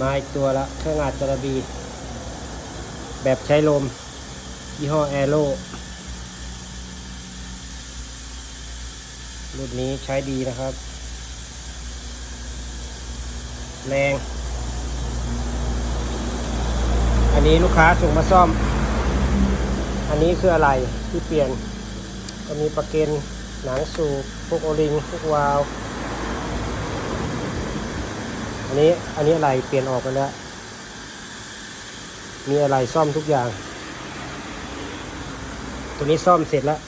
มาอีกตัวละเครื่องอัดจระบี แบบใช้ลม ยี่ห้อแอโร่รุ่นนี้ใช้ดีนะครับ แรง อันนี้ลูกค้าส่งมาซ่อม อันนี้คืออะไรที่เปลี่ยน ก็มีประเก็นหนังสูบพวกโอลิงพวกวาล์ว อันนี้อันนี้อะไรเปลี่ยนออกไปแล้ว มีอะไรซ่อมทุกอย่าง ตัวนี้ซ่อมเสร็จแล้ว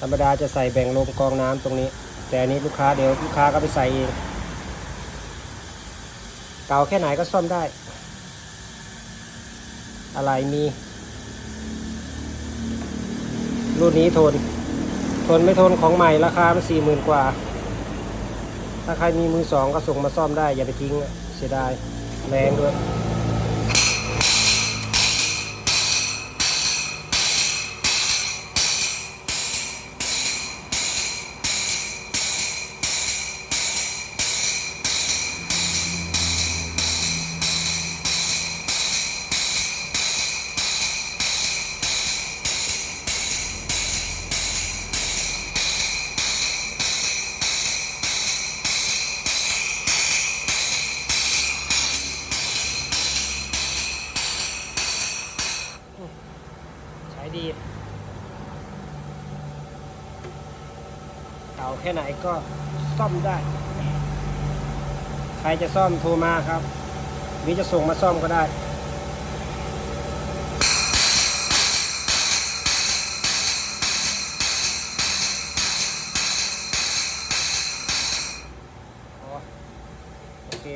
ธรรมดาจะใส่แบ่งลมกองน้ำตรงนี้ แต่อันนี้ลูกค้าเดี๋ยวลูกค้าก็ไปใส่เองเก่าแค่ไหนก็ซ่อมได้ อะไรมีรุ่นนี้ทน ทนไม่ทนของใหม่ราคามันสี่หมื่นกว่า ถ้าใครมีมือสองก็ส่งมาซ่อมได้ อย่าไปทิ้งเสียดายแรงด้วย ใช้ดี เก่าแค่ไหนก็ซ่อมได้ ใครจะซ่อมโทรมาครับหรือจะส่งมาซ่อมก็ได้โอเค